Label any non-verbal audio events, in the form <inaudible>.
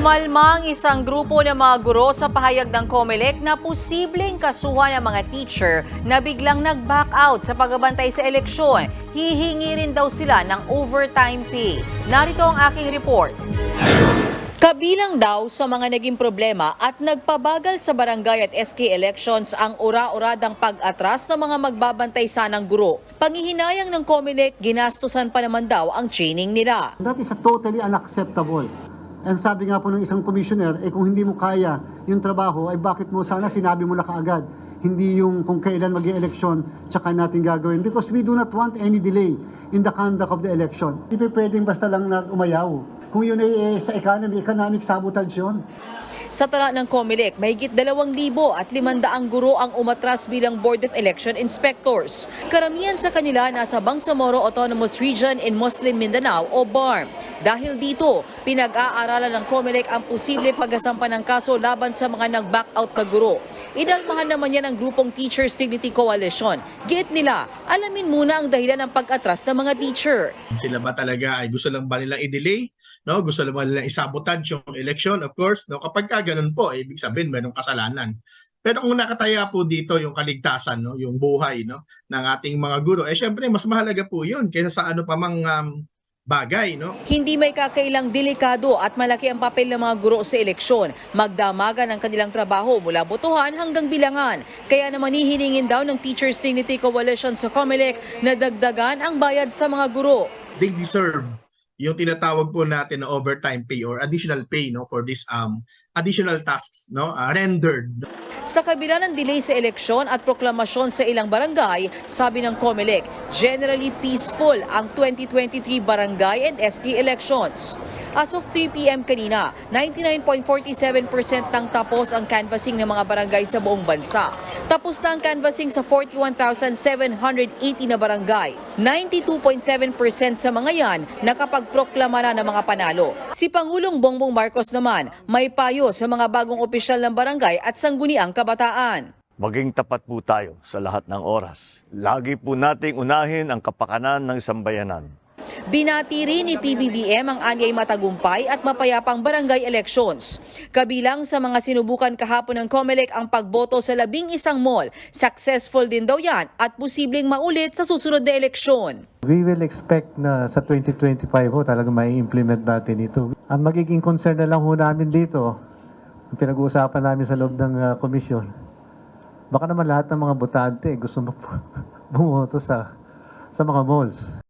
Umalmang isang grupo ng mga guro sa pahayag ng COMELEC na posibleng kasuhan ng mga teacher na biglang nag-back out sa pagbabantay sa eleksyon. Hihingi rin daw sila ng overtime pay. Narito ang aking report. Kabilang daw sa mga naging problema at nagpabagal sa barangay at SK elections ang ura-uradang pag-atras ng mga magbabantay sanang guro. Pangihinayang ng COMELEC, ginastusan pa naman daw ang training nila. That is totally unacceptable. And sabi nga po ng isang commissioner, eh kung hindi mo kaya yung trabaho, ay bakit mo sana sinabi mo na kaagad, hindi yung kung kailan mag eleksyon tsaka natin gagawin. Because we do not want any delay in the conduct of the election. Hindi pwedeng basta lang na umayaw. Kung yun ay eh, sa economy, economic sabotage yun. Sa tala ng COMELEC, mahigit 2,000 at 500 guro ang umatras bilang Board of Election Inspectors. Karamihan sa kanila nasa Bangsamoro Autonomous Region in Muslim Mindanao o BARM. Dahil dito, pinag-aaralan ng COMELEC ang posible pagkasampa ng kaso laban sa mga nag-back out na guro. Inalmahan naman yan ang grupong Teachers Dignity Coalition. Git nila, alamin muna ang dahilan ng pag-atras ng mga teacher. sila ba talaga ay gusto lang ba nilang i-delay no gusto lang ba nilang isabotage yung election of course no kapag ka ganun po eh, ibig sabihin mayroong kasalanan pero kung nakataya po dito yung kaligtasan no yung buhay no ng ating mga guro eh syempre mas mahalaga po yun kaysa sa ano pa mang um, bagay no Hindi may kakailang delikado at malaki ang papel ng mga guro sa eleksyon. Magdamagan ang kanilang trabaho mula botohan hanggang bilangan. Kaya naman hihilingin daw ng Teachers Dignity Coalition sa COMELEC na dagdagan ang bayad sa mga guro. they deserve yung tinatawag po natin na overtime pay or additional pay no for this um additional tasks no uh, rendered Sa kabila ng delay sa eleksyon at proklamasyon sa ilang barangay, sabi ng COMELEC, generally peaceful ang 2023 barangay and SK elections. As of 3 p.m. kanina, 99.47% nang tapos ang canvassing ng mga barangay sa buong bansa. Tapos na ang canvassing sa 41,780 na barangay. 92.7% sa mga yan nakapagproklama na ng mga panalo. Si Pangulong Bongbong Marcos naman may payo sa mga bagong opisyal ng barangay at sangguniang kabataan. Maging tapat po tayo sa lahat ng oras. Lagi po nating unahin ang kapakanan ng sambayanan. Binati rin ni PBBM ang anyay matagumpay at mapayapang barangay elections. Kabilang sa mga sinubukan kahapon ng COMELEC ang pagboto sa labing isang mall. Successful din daw yan at posibleng maulit sa susunod na eleksyon. We will expect na sa 2025 ho talaga may implement natin ito. Ang magiging concern na lang ho namin dito, ang pinag-uusapan namin sa loob ng ah, komisyon, baka naman lahat ng mga botante gusto mag <laughs> bumoto sa sa mga malls.